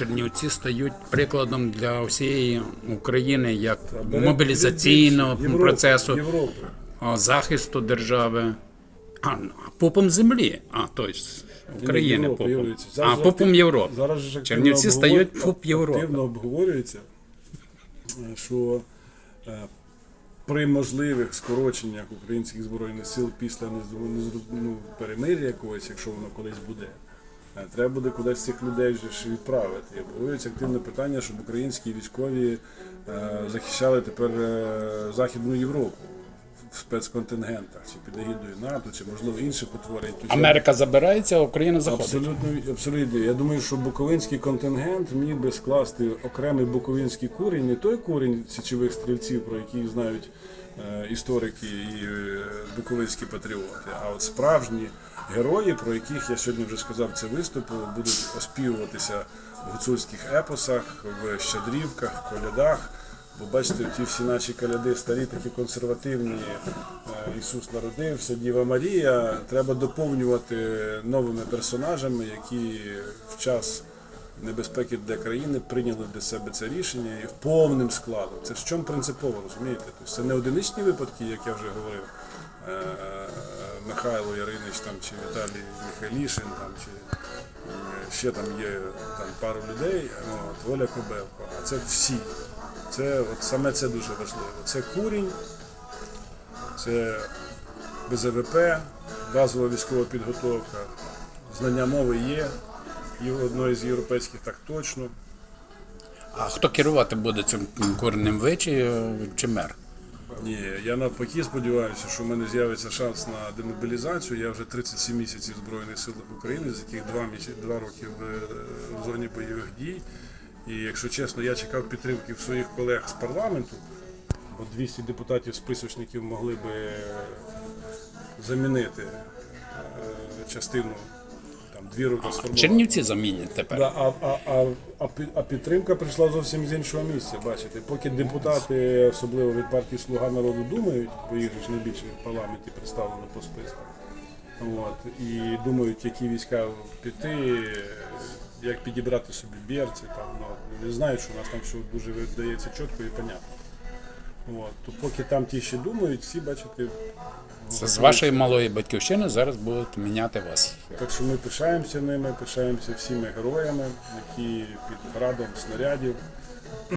Чернівці стають прикладом для всієї України як мобілізаційного процесу, захисту держави. А, попом землі. А, тобто України попом. А, попом Європи. Зараз ж Чернівці стають поп Європи. Активно обговорюється, е, що е, при можливих скороченнях українських збройних сил після ну, перемир'я якогось, якщо воно колись буде, треба буде кудись цих людей вже ж відправити. Обговорюється активне питання, щоб українські військові е, захищали тепер е, Західну Європу в спецконтингентах, чи під егідою НАТО, чи можливо інших утворень. Америка забирається, а Україна заходить. Абсолютно, абсолютно. Я думаю, що буковинський контингент міг би скласти окремий буковинський курінь, не той курінь січових стрільців, про який знають е, історики і е, буковинські патріоти, а от справжні герої, про яких я сьогодні вже сказав це виступу, будуть оспівуватися в гуцульських епосах, в щедрівках, колядах. Бо бачите, ті всі наші коляди старі, такі консервативні. е, Ісус народився, Діва Марія. Треба доповнювати новими персонажами, які в час небезпеки для країни прийняли для себе це рішення і повним складом. Це в чому принципово, розумієте? Тобто це не одиничні випадки, як я вже говорив. Михайло Яринич там чи Віталій Михайлішин там чи е, ще там є там пару людей, от, Оля Кобелко. А це всі. Це от саме це дуже важливо. Це курінь, це БЗВП, базова військова підготовка, знання мови є, і одної з європейських так точно. А хто керувати буде цим курним ви чи мер? Ні, я навпаки сподіваюся, що в мене з'явиться шанс на демобілізацію. Я вже 37 місяців Збройних силах України, з яких 2, місяці, 2 роки в, е, в зоні бойових дій. І якщо чесно, я чекав підтримки в своїх колег з парламенту, бо 200 депутатів списочників могли би е, замінити е, частину дві роки сформувати. Чернівці замінять тепер. Да, а, а, а, а, пі- а підтримка прийшла зовсім з іншого місця. Бачите, поки депутати, особливо від партії Слуга народу, думають, бо їх ж найбільше в парламенті представлено по списках. От, і думають, які війська піти, як підібрати собі берці, там, ну, не знають, що у нас там все дуже видається чітко і понятно. От, то поки там ті ще думають, всі бачите. Це з вашої малої батьківщини зараз будуть міняти вас. Так що ми пишаємося ними, пишаємося всіми героями, які під градом снарядів